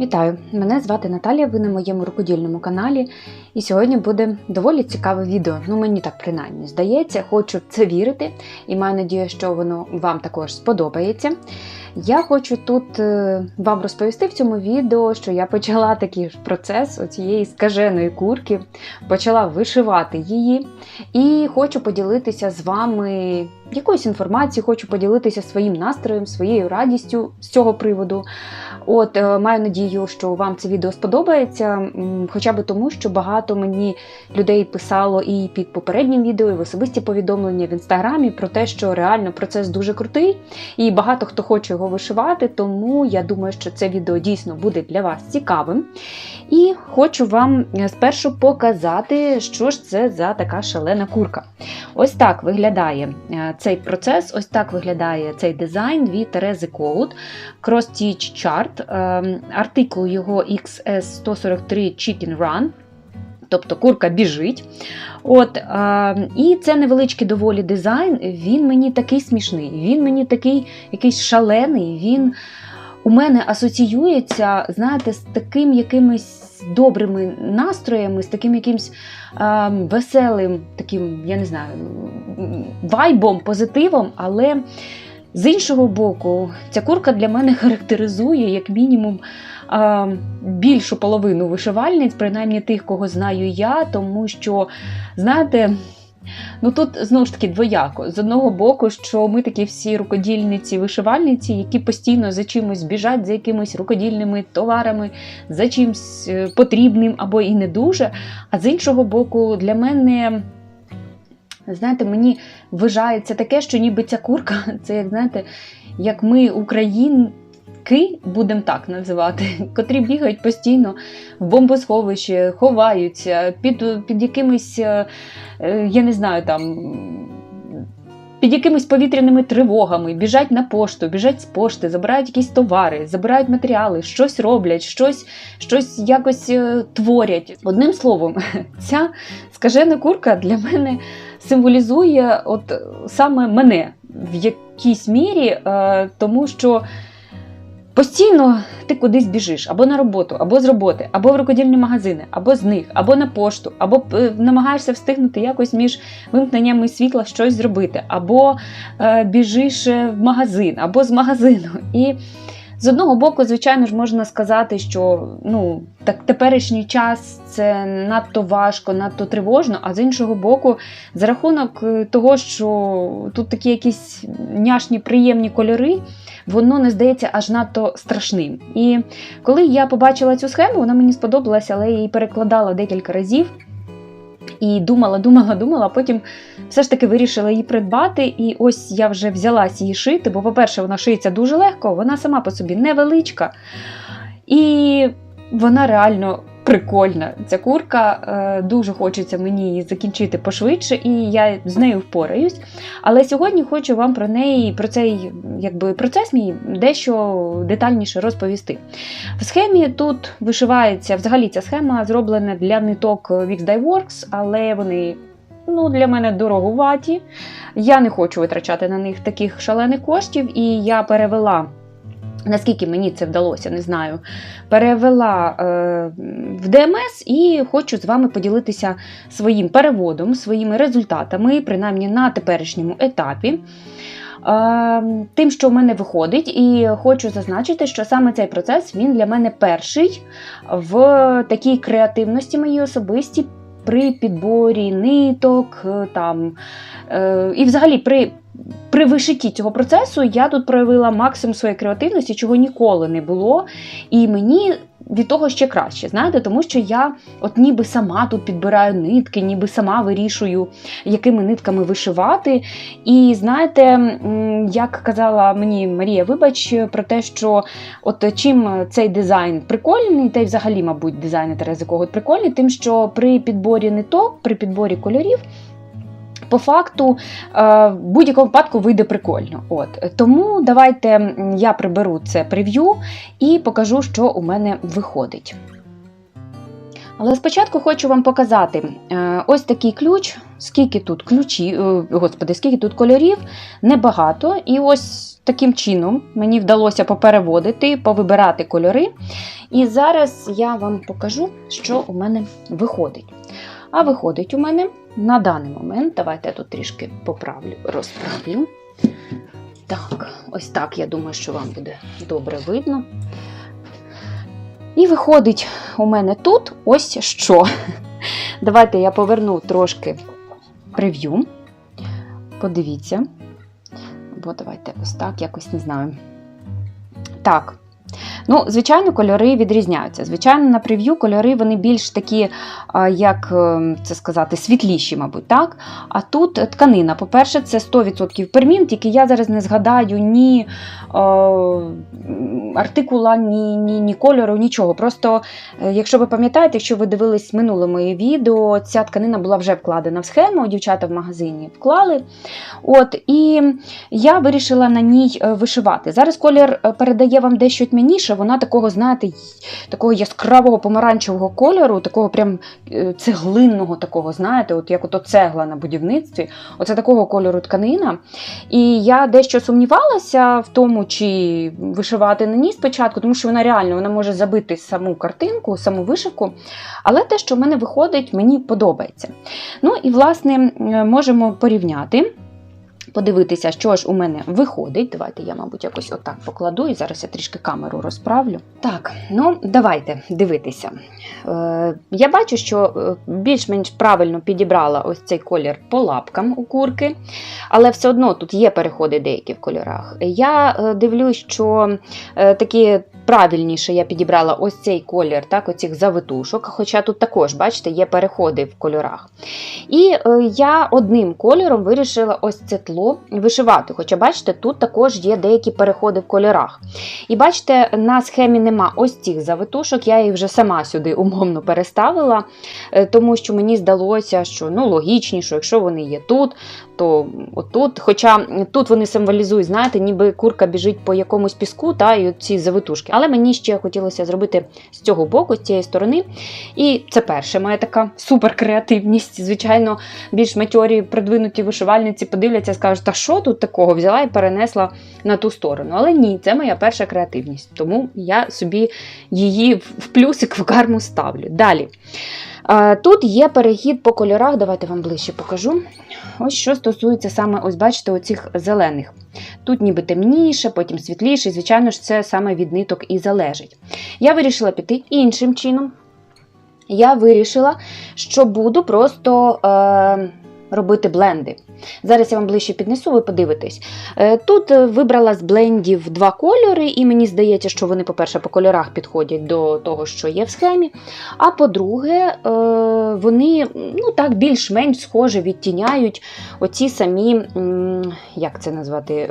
Вітаю! Мене звати Наталія, ви на моєму рукодільному каналі. І сьогодні буде доволі цікаве відео. Ну, мені так принаймні здається, хочу це вірити і маю надію, що воно вам також сподобається. Я хочу тут е, вам розповісти в цьому відео, що я почала такий процес цієї скаженої курки, почала вишивати її. І хочу поділитися з вами якоюсь інформацією, хочу поділитися своїм настроєм, своєю радістю з цього приводу. От е, маю надію, що вам це відео сподобається, хоча б тому, що багато мені людей писало і під попереднім відео, і в особисті повідомлення в інстаграмі про те, що реально процес дуже крутий, і багато хто хоче його вишивати. Тому я думаю, що це відео дійсно буде для вас цікавим. І хочу вам е, спершу показати, що ж це за така шалена курка. Ось так виглядає е, цей процес, ось так виглядає цей дизайн від Терези Коут. Cross Stitch Chart. Ем, Артикул його XS143 Chicken Run. Тобто курка біжить. От, е, І це невеличкий доволі дизайн. Він мені такий смішний, він мені такий якийсь шалений. Він у мене асоціюється, знаєте, з таким якимись добрими настроями, з таким якимсь е, веселим, таким, я не знаю, вайбом, позитивом, але. З іншого боку, ця курка для мене характеризує як мінімум більшу половину вишивальниць, принаймні тих, кого знаю я, тому що, знаєте, ну тут знову ж таки двояко. З одного боку, що ми такі всі рукодільниці, вишивальниці, які постійно за чимось біжать, за якимись рукодільними товарами, за чимось е, потрібним або і не дуже. А з іншого боку, для мене. Знаєте, мені вважається таке, що ніби ця курка, це як знаєте, як ми, українки, будемо так називати, котрі бігають постійно в бомбосховище, ховаються під, під якимись, е, е, я не знаю, там. Під якимись повітряними тривогами, біжать на пошту, біжать з пошти, забирають якісь товари, забирають матеріали, щось роблять, щось щось якось е, творять. Одним словом, ця скажена курка для мене символізує от саме мене в якійсь мірі, е, тому що постійно ти кудись біжиш або на роботу, або з роботи, або в рукодільні магазини, або з них, або на пошту, або е, намагаєшся встигнути якось між вимкненнями світла щось зробити, або е, біжиш в магазин, або з магазину. І з одного боку, звичайно ж, можна сказати, що ну, так, теперішній час це надто важко, надто тривожно, а з іншого боку, за рахунок е, того, що тут такі якісь няшні, приємні кольори, воно не здається аж надто страшним. І коли я побачила цю схему, вона мені сподобалася, але я її перекладала декілька разів. І думала, думала, думала, потім все ж таки вирішила її придбати. І ось я вже взялась її шити, бо, по-перше, вона шиється дуже легко, вона сама по собі невеличка. І вона реально прикольна. Ця курка, е, дуже хочеться мені її закінчити пошвидше, і я з нею впораюсь. Але сьогодні хочу вам про неї, про цей якби, процес мій дещо детальніше розповісти. В схемі тут вишивається, взагалі ця схема зроблена для ниток Wix Dye Works, але вони. Ну, Для мене дороговаті. Я не хочу витрачати на них таких шалених коштів, і я перевела Наскільки мені це вдалося, не знаю. Перевела е, в ДМС і хочу з вами поділитися своїм переводом, своїми результатами, принаймні на теперішньому етапі. Е, тим, що в мене виходить, і хочу зазначити, що саме цей процес він для мене перший в такій креативності моїй особисті при підборі ниток, там, е, і взагалі при при вишитті цього процесу я тут проявила максимум своєї креативності, чого ніколи не було. І мені від того ще краще, знаєте, тому що я от ніби сама тут підбираю нитки, ніби сама вирішую, якими нитками вишивати. І знаєте, як казала мені Марія Вибач про те, що от чим цей дизайн прикольний, та й взагалі, мабуть, дизайн Терези Когут прикольний, тим, що при підборі ниток, при підборі кольорів по факту е, в будь-якому випадку вийде прикольно. От. Тому давайте я приберу це прев'ю і покажу, що у мене виходить. Але спочатку хочу вам показати е, ось такий ключ скільки тут ключі, е, господи, скільки тут кольорів, небагато. І ось таким чином мені вдалося попереводити, повибирати кольори. І зараз я вам покажу, що у мене виходить. А виходить у мене на даний момент, давайте я тут трішки поправлю, розправлю. Так, ось так, я думаю, що вам буде добре видно. І виходить у мене тут ось що. Давайте я поверну трошки прев'ю. Подивіться. Бо давайте ось так, якось не знаю. Так. Ну, звичайно, кольори відрізняються. Звичайно, на прев'ю кольори вони більш такі, як е, це сказати, світліші, мабуть, так. А тут тканина. По-перше, це 100% пермін, тільки я зараз не згадаю ні е, артикула, ні, ні, ні кольору, нічого. Просто, е, якщо ви пам'ятаєте, якщо ви дивились минуле моє відео, ця тканина була вже вкладена в схему, дівчата в магазині вклали. От, І я вирішила на ній е, вишивати. Зараз колір е, передає вам дещо тьмяніше, вона такого, знаєте, такого яскравого помаранчевого кольору, такого прям е, цеглинного, такого, знаєте, от як ото цегла на будівництві. Оце такого кольору тканина. І я дещо сумнівалася в тому, чи вишивати на ній спочатку, тому що вона реально вона може забити саму картинку, саму вишивку. Але те, що в мене виходить, мені подобається. Ну і власне можемо порівняти. Подивитися, що ж у мене виходить. Давайте я, мабуть, якось отак покладу, і зараз я трішки камеру розправлю. Так, ну давайте дивитися. Е, я бачу, що е, більш-менш правильно підібрала ось цей колір по лапкам у курки, але все одно тут є переходи деякі в кольорах. Я е, дивлюсь, що е, такі. Правильніше я підібрала ось цей колір, так, оцих завитушок, хоча тут також, бачите, є переходи в кольорах. І е, я одним кольором вирішила ось це тло вишивати. Хоча, бачите, тут також є деякі переходи в кольорах. І бачите, на схемі нема ось цих завитушок, я їх вже сама сюди умовно переставила, е, тому що мені здалося, що ну, логічніше, якщо вони є тут, то отут. Хоча тут вони символізують, знаєте, ніби курка біжить по якомусь піску, та і ці завитушки. Але мені ще хотілося зробити з цього боку, з цієї сторони. І це перша моя така суперкреативність. Звичайно, більш матьорі продвинуті вишивальниці подивляться скажуть, та що тут такого? Взяла і перенесла на ту сторону. Але ні, це моя перша креативність. Тому я собі її в плюсик в карму ставлю. Далі. Тут є перехід по кольорах, давайте вам ближче покажу. Ось що стосується саме, ось бачите, оцих зелених. Тут ніби темніше, потім світліше, і, звичайно ж, це саме від ниток і залежить. Я вирішила піти іншим чином. Я вирішила, що буду просто е, робити бленди. Зараз я вам ближче піднесу, ви подивитесь. Е, Тут е, вибрала з блендів два кольори, і мені здається, що вони, по-перше, по кольорах підходять до того, що є в схемі. А по-друге, е, вони ну так більш-менш схоже відтіняють оці самі, як це назвати,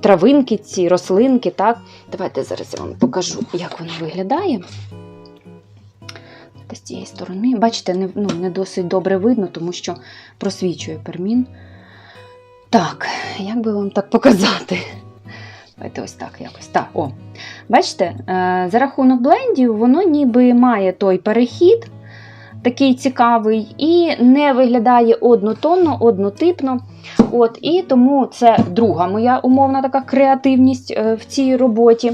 травинки, ці рослинки. Так? Давайте зараз я вам покажу, як воно виглядає. З цієї сторони. Бачите, не, ну, не досить добре видно, тому що просвічує пермін. Так, як би вам так показати? Давайте ось так якось. Так, о. Бачите, е, за рахунок блендів, воно ніби має той перехід, такий цікавий, і не виглядає однотонно, однотипно. От, І тому це друга моя умовна така креативність е, в цій роботі.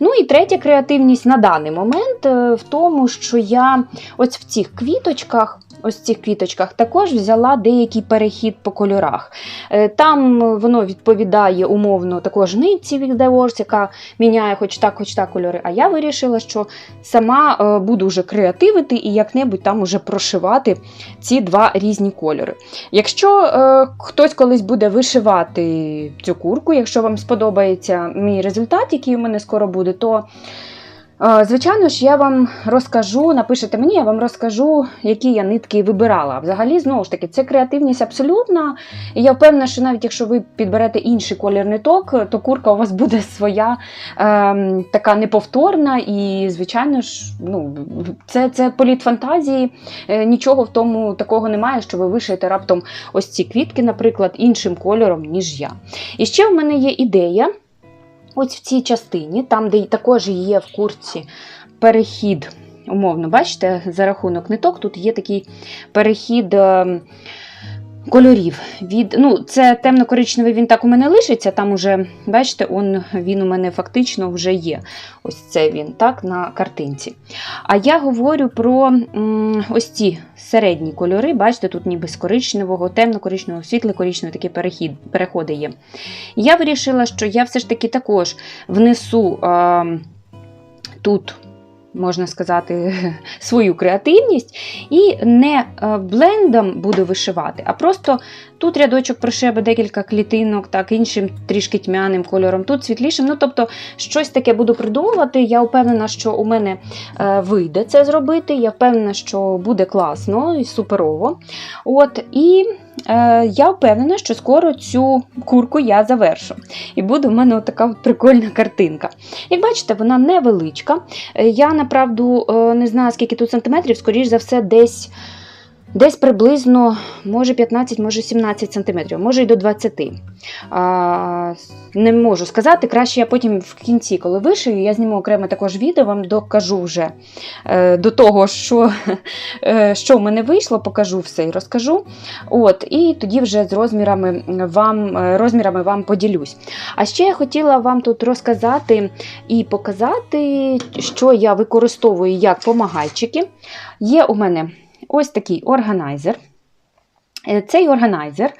Ну і третя креативність на даний момент е, в тому, що я ось в цих квіточках. Ось цих квіточках також взяла деякий перехід по кольорах. Е, Там воно відповідає умовно також нитці від The яка міняє хоч так, хоч так кольори. А я вирішила, що сама е, буду вже креативити і як-небудь там уже прошивати ці два різні кольори. Якщо е, хтось колись буде вишивати цю курку, якщо вам сподобається мій результат, який у мене скоро буде, то звичайно ж я вам розкажу, напишете мені, я вам розкажу, які я нитки вибирала. Взагалі, знову ж таки, це креативність абсолютна. І я впевнена, що навіть якщо ви підберете інший колір ниток, то курка у вас буде своя, е, така неповторна. І, звичайно ж, ну, це, це політ фантазії. Е, Нічого в тому такого немає, що ви вишиєте раптом ось ці квітки, наприклад, іншим кольором, ніж я. І ще в мене є ідея. Ось в цій частині, там, де також є в курці перехід, умовно, бачите, за рахунок ниток, тут є такий перехід. Кольорів. Від, ну, Це темно-коричневий він так у мене лишиться, там уже, бачите, он, він у мене фактично вже є. Ось це він так, на картинці. А я говорю про м, ось ці середні кольори. Бачите, тут ніби з коричневого, темно-коричневого, світло-коричневого такі перехід, переходи є. Я вирішила, що я все ж таки також внесу а, тут можна сказати, свою креативність, і не е, блендом буду вишивати, а просто тут рядочок прошибе декілька клітинок, так, іншим трішки тьмяним кольором, тут світлішим. Ну, тобто, щось таке буду придумувати. Я впевнена, що у мене е, вийде це зробити. Я впевнена, що буде класно і суперово. От, І я впевнена, що скоро цю курку я завершу. І буде в мене така прикольна картинка. Як бачите, вона невеличка. Е, Я направду е, не знаю, скільки тут сантиметрів, скоріш за все, десь. Десь приблизно, може 15, може 17 сантиметрів, може й до 20. А, не можу сказати. Краще я потім в кінці, коли вишию, я зніму окремо також відео, вам докажу вже е, до того, що, е, що в мене вийшло, покажу все і розкажу. От, І тоді вже з розмірами вам, е, розмірами вам поділюсь. А ще я хотіла вам тут розказати і показати, що я використовую як помагайчики. Є у мене ось такий органайзер. Е, Цей органайзер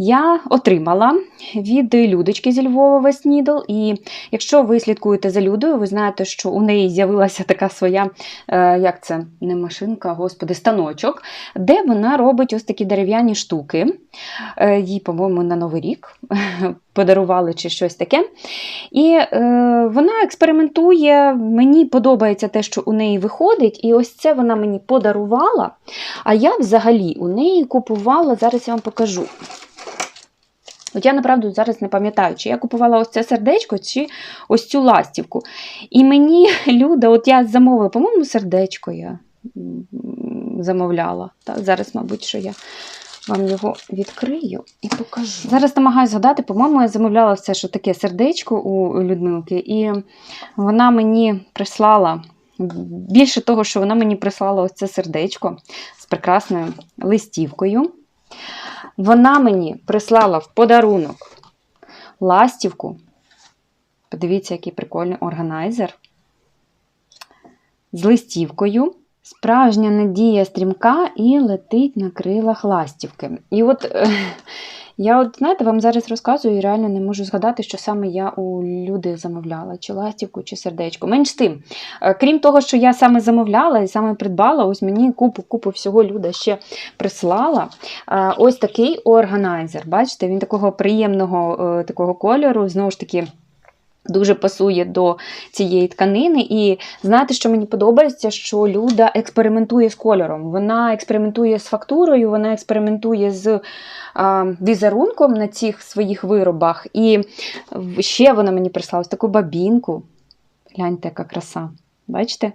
я отримала від Людочки зі Львова Веснідл. І якщо ви слідкуєте за Людою, ви знаєте, що у неї з'явилася така своя, е, як це, не машинка, господи, станочок, де вона робить ось такі дерев'яні штуки. Е, Їй, по-моєму, на Новий рік подарували чи щось таке. І е, вона експериментує. Мені подобається те, що у неї виходить. І ось це вона мені подарувала. А я взагалі у неї купувала, зараз я вам покажу. От я направду зараз не пам'ятаю, чи я купувала ось це сердечко, чи ось цю ластівку. І мені Люда, от я замовила, по-моєму, сердечко я замовляла. Так, зараз, мабуть, що я вам його відкрию і покажу. Зараз намагаюся згадати, по-моєму, я замовляла все, що таке сердечко у Людмилки, і вона мені прислала. Більше того, що вона мені прислала ось це сердечко з прекрасною листівкою. Вона мені прислала в подарунок ластівку. Подивіться, який прикольний органайзер. З листівкою. Справжня надія стрімка і летить на крилах ластівки. І от е, я, от, знаєте, вам зараз розказую і реально не можу згадати, що саме я у люди замовляла, чи ластівку, чи сердечко. Менш тим, е, крім того, що я саме замовляла і саме придбала, ось мені купу-купу всього люда ще прислала. Е, Ось такий органайзер. Бачите, він такого приємного е, такого кольору, знову ж таки. Дуже пасує до цієї тканини. І знаєте, що мені подобається, що Люда експериментує з кольором. Вона експериментує з фактурою, вона експериментує з а, візерунком на цих своїх виробах. І ще вона мені прислала таку бабінку. Гляньте, яка краса. Бачите?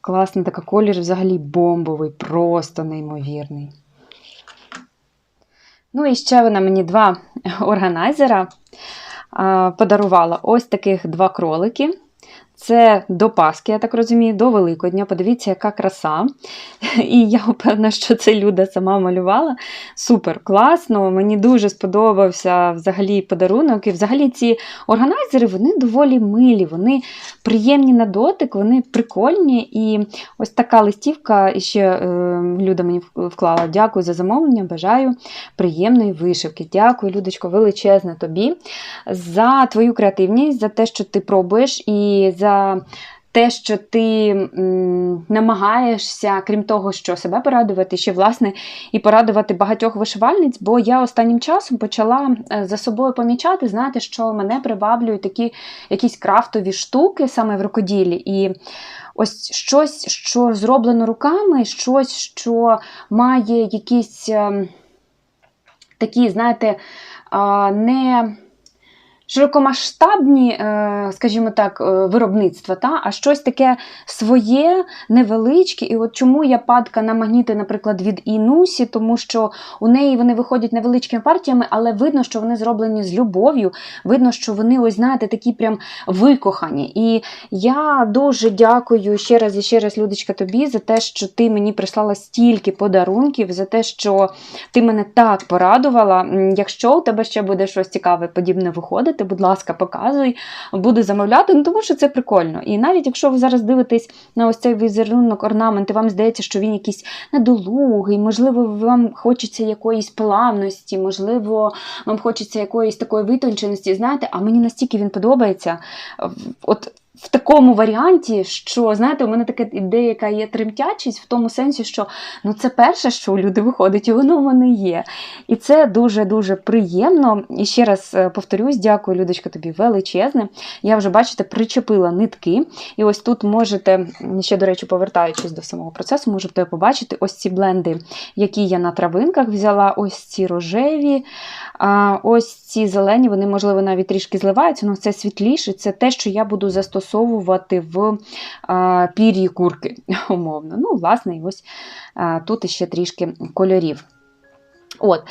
Класний така колір, взагалі бомбовий, просто неймовірний. Ну і ще вона мені два органайзера подарувала ось таких два кролики. Це до Пасхи, я так розумію, до Великодня. Подивіться, яка краса. І я впевнена, що це Люда сама малювала. Супер класно. Мені дуже сподобався взагалі подарунок. І взагалі ці органайзери вони доволі милі, вони приємні на дотик, вони прикольні. І ось така листівка і ще е, Люда мені вклала. Дякую за замовлення. Бажаю приємної вишивки. Дякую, Людочко, величезне тобі за твою креативність, за те, що ти пробуєш. і за за те, що ти намагаєшся, крім того, що себе порадувати, ще власне і порадувати багатьох вишивальниць, бо я останнім часом почала за собою помічати, знаєте, що мене приваблюють такі якісь крафтові штуки саме в рукоділлі. І ось щось, що зроблено руками, щось, що має якісь е, такі, знаєте, е, не широкомасштабні, е, скажімо так, е, виробництва, та? а щось таке своє, невеличке. І от чому я падка на магніти, наприклад, від Інусі, тому що у неї вони виходять невеличкими партіями, але видно, що вони зроблені з любов'ю, видно, що вони, ось знаєте, такі прям викохані. І я дуже дякую ще раз і ще раз, Людочка, тобі за те, що ти мені прислала стільки подарунків, за те, що ти мене так порадувала. Якщо у тебе ще буде щось цікаве, подібне виходити, будь ласка, показуй, буду замовляти, ну тому що це прикольно. І навіть якщо ви зараз дивитесь на ось цей візерунок, орнамент, і вам здається, що він якийсь недолугий, можливо, вам хочеться якоїсь плавності, можливо, вам хочеться якоїсь такої витонченості, знаєте, а мені настільки він подобається. От в такому варіанті, що знаєте, у мене така ідея, яка є тремтячість, в тому сенсі, що ну це перше, що у люди виходить, і воно в мене є. І це дуже-дуже приємно. І ще раз е, повторюсь, дякую, Людочка, тобі величезне. Я вже, бачите, причепила нитки. І ось тут можете, ще, до речі, повертаючись до самого процесу, можете побачити ось ці бленди, які я на травинках взяла, ось ці рожеві, ось ці зелені, вони, можливо, навіть трішки зливаються, але це світліше, це те, що я буду застосовувати в пір'ї курки, умовно. Ну, власне, і ось тут іще трішки кольорів. От.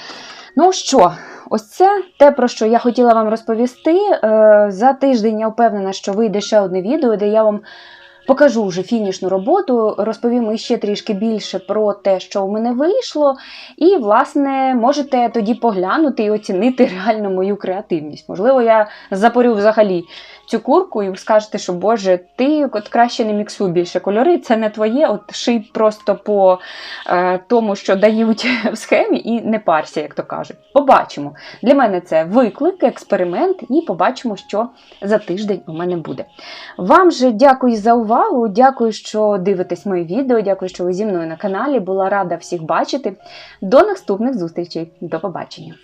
Ну що, ось це те, про що я хотіла вам розповісти. Е, За тиждень я впевнена, що вийде ще одне відео, де я вам покажу вже фінішну роботу, розповім іще трішки більше про те, що у мене вийшло. І, власне, можете тоді поглянути і оцінити реально мою креативність. Можливо, я запорю взагалі цю курку і скажете, що Боже, ти от краще не міксуй більше кольори, це не твоє, от ший просто по е, тому, що дають в схемі, і не парся, як то кажуть. Побачимо. Для мене це виклик, експеримент, і побачимо, що за тиждень у мене буде. Вам же дякую за увагу, дякую, що дивитесь мої відео, дякую, що ви зі мною на каналі. Була рада всіх бачити. До наступних зустрічей. До побачення!